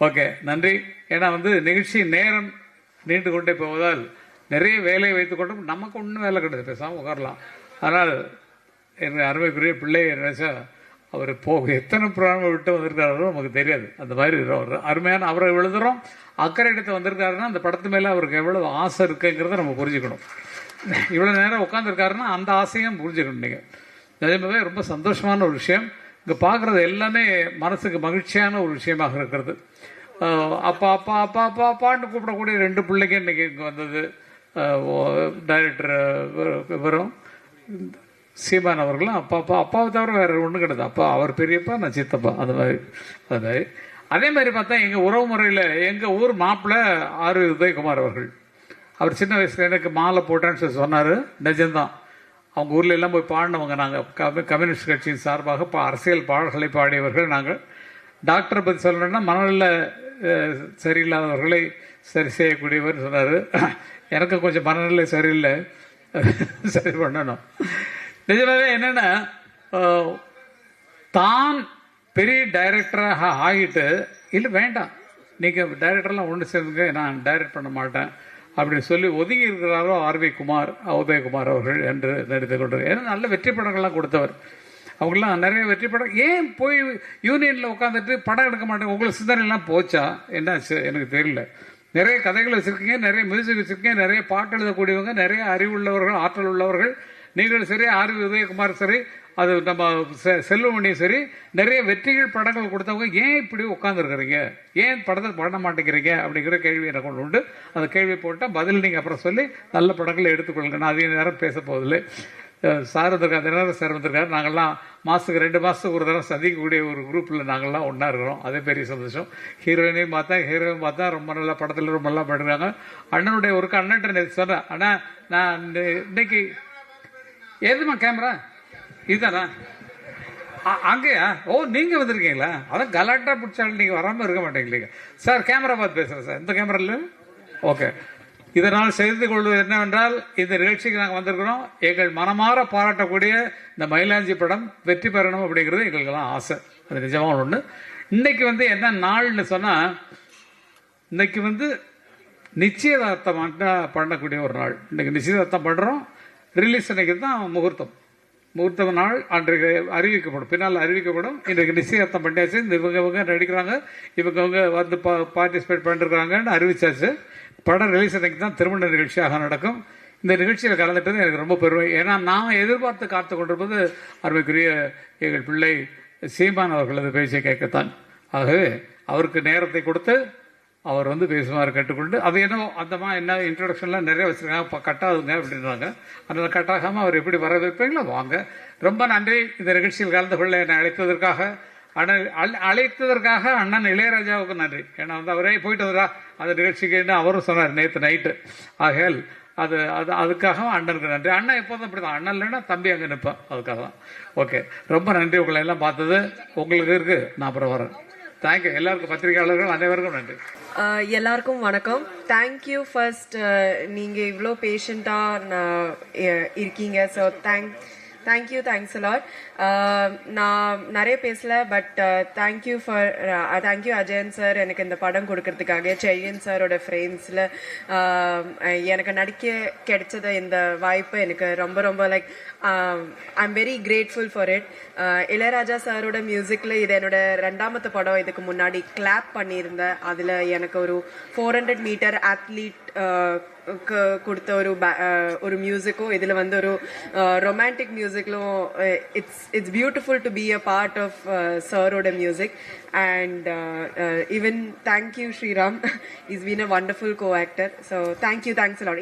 Okay நன்றி. ஏன்னா வந்து நிகழ்ச்சி நேரம் நீண்டு கொண்டே போவதால் நிறைய வேலையை வைத்துக்கொண்டும் நமக்கு ஒன்றும் வேலை கிடையாது பேசாமல் உட்காரலாம். ஆனால் என் அருமைக்குரிய பிள்ளை நினைச்சா அவர் போக எத்தனை புராணம் விட்டு வந்திருக்காரோ நமக்கு தெரியாது. அந்த மாதிரி ஒரு அருமையான அவரை எழுதுகிறோம் அக்கறை எடுத்து வந்திருக்காருன்னா அந்த படத்து மேலே அவருக்கு எவ்வளோ ஆசை இருக்குங்கிறத நம்ம புரிஞ்சுக்கணும். இவ்வளோ நேரம் உட்காந்துருக்காருன்னா அந்த ஆசையும் புரிஞ்சுக்கணும் நீங்கள் அதே மாதிரி ரொம்ப சந்தோஷமான ஒரு விஷயம். இங்கே பார்க்குறது எல்லாமே மனசுக்கு மகிழ்ச்சியான ஒரு விஷயமாக இருக்கிறது. அப்பா அப்பா அப்பா அப்பா அப்பான்னு கூப்பிடக்கூடிய ரெண்டு பிள்ளைங்க இன்னைக்கு இங்கே வந்தது. டைரக்டர் இவரும் சீமான் அவர்களும் அப்பா அப்பா அப்பாவை தவிர வேறு ஒன்றும் கிடையாது. அப்பா அவர் பெரியப்பா நான் சித்தப்பா. அது மாதிரி அது மாதிரி. அதே மாதிரி பார்த்தா எங்கள் உறவு முறையில் எங்கள் ஊர் மாப்பிள்ளை ஆர் உதயகுமார் அவர்கள். அவர் சின்ன வயசுல எனக்கு மாலை போட்டேன்னு சொல்லி சொன்னார். நிஜம்தான். அவங்க ஊரில் எல்லாம் போய் பாடினவங்க நாங்கள் கம் கம்யூனிஸ்ட் கட்சியின் சார்பாக பா அரசியல் பாடல்களை பாடியவர்கள் நாங்கள். டாக்டரை பற்றி சொல்லணும்னா மனநல சரியில்லாதவர்களை சரி செய்யக்கூடியவர் சொன்னார். எனக்கு கொஞ்சம் மனநிலை சரியில்லை. சரி பண்ணணும். நிஜமாவே என்னென்னா தான் பெரிய டைரக்டராக ஆகிட்டு இல்லை வேண்டாம். நீங்கள் டைரக்டர்லாம் ஒன்று சேர்ந்துங்க நான் டைரக்ட் பண்ண மாட்டேன். அப்படின்னு சொல்லி ஒதுங்கி இருக்கிறாரோ ஆர்வி குமார் உதயகுமார் அவர்கள் என்று நடித்து கொண்டார் ஏன்னா நல்ல வெற்றி படங்கள்லாம் கொடுத்தவர். அவங்களாம் நிறைய வெற்றி படம் ஏன் போய் யூனியனில் உட்காந்துட்டு படம் எடுக்க மாட்டேங்க? உங்களுக்கு சிந்தனைலாம் போச்சா? என்னாச்சு? எனக்கு தெரியல. நிறைய கதைகள் வச்சுருக்கீங்க நிறைய மியூசிக் வச்சுருக்கீங்க நிறைய பாட்டு எழுதக்கூடியவங்க நிறைய அறிவுள்ளவர்கள் ஆற்றல் உள்ளவர்கள். நீங்கள் சரி ஆர்வி உதயகுமார் சரி அது நம்ம செ- செல்வமணியும் சரி நிறைய வெற்றிகள் படங்கள் கொடுத்தவங்க ஏன் இப்படி உட்காந்துருக்குறீங்க ஏன் படத்தை பண்ண மாட்டேங்கிறீங்க? அப்படிங்கிற கேள்வி எனக்கு ஒன்று உண்டு. அந்த கேள்வி போட்டால் பதில் நீங்கள் அப்புறம் சொல்லி நல்ல படங்களை எடுத்துக்கொள்ளுங்க. நான் அதிக நேரம் பேச போதில்லை சார் வந்திருக்காரு தினகரன் சார் வந்திருக்காரு நாங்கள்லாம் மாதத்துக்கு ரெண்டு மாதத்துக்கு ஒரு தடவை சந்திக்கக்கூடிய ஒரு குரூப்பில் நாங்கள்லாம் ஒன்றா இருக்கிறோம். அதே பெரிய சந்தோஷம். ஹீரோயினையும் பார்த்தா ஹீரோயின் பார்த்தா ரொம்ப நல்லா படத்தில் ரொம்ப நல்லா பண்ணுறாங்க அண்ணனுடைய ஒரு அண்ணன்ட்ட நேற்று சொன்னேன் ஆனால் நான் இன்னைக்கு எதுமா கேமரா? இதுதானா? அ- அங்கேயா? ஓ நீங்கள் வந்திருக்கீங்களா? அதான் கலாட்டாக பிடிச்சாலும் நீங்கள் வராமல் இருக்க மாட்டேங்கிறீங்க. சார் கேமரா பார்த்து பேசுகிறேன் சார். இந்த கேமரால? ஓகே. இதனால் செய்து கொள்வது என்னவென்றால் இந்த நிகழ்ச்சிக்கு நாங்கள் வந்திருக்கிறோம். எங்கள் மனமாற பாராட்டக்கூடிய இந்த மயிலாஞ்சி படம் வெற்றி பெறணும் அப்படிங்கிறது எங்களுக்கெல்லாம் ஆசை. அது நிஜமான ஒன்று இன்னைக்கு வந்து என்ன நாள்னு சொன்னால் இன்னைக்கு வந்து நிச்சயதார்த்தம் பண்ணக்கூடிய ஒரு நாள். இன்னைக்கு நிச்சயதார்த்தம் பண்ணுறோம் ரிலீஸ் அன்னைக்கு தான் முகூர்த்தம். முகூர்த்தம் நாள் அன்றைக்கு அறிவிக்கப்படும். பின்னால் அறிவிக்கப்படும். இன்றைக்கு நிச்சயதார்த்தம் பண்ணியாச்சு. இந்த இவங்க இவங்க நடிக்கிறாங்க? இவங்க இவங்க வந்து பா பார்ட்டிசிபேட் பண்ணிருக்கிறாங்கன்னு அறிவிச்சாச்சு. படம் ரிலீஸ் அன்றைக்கு தான் திருமண நிகழ்ச்சியாக நடக்கும். இந்த நிகழ்ச்சியில் கலந்துட்டது எனக்கு ரொம்ப பெருமை. ஏன்னா நான் எதிர்பார்த்து காத்து கொண்டிருப்பது அருமைக்குரிய எங்கள் பிள்ளை சீமான் அவர்களது பேச்சை கேட்கத்தான். ஆகவே அவருக்கு நேரத்தை கொடுத்து அவர் வந்து பேசுமாறு கேட்டுக்கொண்டு. அது என்ன அந்தமா என்ன இன்ட்ரடக்ஷன்லாம் நிறைய வச்சுருக்காங்க. இப்போ கட்டாதுங்க அப்படின்றாங்க அதனால் கட்டாகாமல் அவர் எப்படி வரவேற்பீங்களோ வாங்க. ரொம்ப நன்றி. இந்த நிகழ்ச்சியில் கலந்து கொள்ள என்னை அழைத்ததற்காக. அண்ணன் அழைத்ததற்காக அண்ணன் இளையராஜாவுக்கு நன்றி. ஏன்னா வந்து அவரே போயிட்டு வரா அந்த நிகழ்ச்சிக்குன்னு அவரும் சொன்னார் நேற்று நைட்டு ஆகையால் அது அது அதுக்காக அண்ணனுக்கு நன்றி. அண்ணன் எப்போதும் அப்படி தான் அண்ணன் இல்லைன்னா தம்பி அங்கே நிற்பேன். அதுக்காக தான் ஓகே ரொம்ப நன்றி. உங்களை எல்லாம் பார்த்தது. உங்களுக்கு இருக்குது நான் அப்புறம் வரேன். தேங்க்யூ எல்லாருக்கும் பத்திரிகையாளர்கள் அனைவருக்கும் நன்றி. எல்லாருக்கும் வணக்கம். தேங்க்யூ ஃபர்ஸ்ட் நீங்கள் இவ்வளோ பேஷண்ட்டாக இருக்கீங்க. So thank thank you thanks a lot நான் நிறைய பேசல but thank you for thank you Ajayan sir எனக்கு இந்த படம் கொடுக்கறதுக்காக செய்யன் சாரோட ஃப்ரெண்ட்ஸில் எனக்கு நடிக்க கிடைச்சத இந்த வாய்ப்பு எனக்கு ரொம்ப ரொம்ப like I am very grateful for it Ilaiyaraaja சாரோட மியூசிக்கில் இது என்னோட ரெண்டாமத்து படம் இதுக்கு முன்னாடி கிளாப் பண்ணியிருந்தேன் அதில் எனக்கு ஒரு ஃபோர் ஹண்ட்ரட் மீட்டர் அத்லீட் കൊടുത്ത ഒരു ഒരു മ്യൂസിക്കോ ഇതിൽ വന്ന ഒരു romantic മ്യൂസിക്കിലും it's it's beautiful to be a part of സാറോടെ music and even thank you Sriram is been a wonderful co actor so thank you thanks lot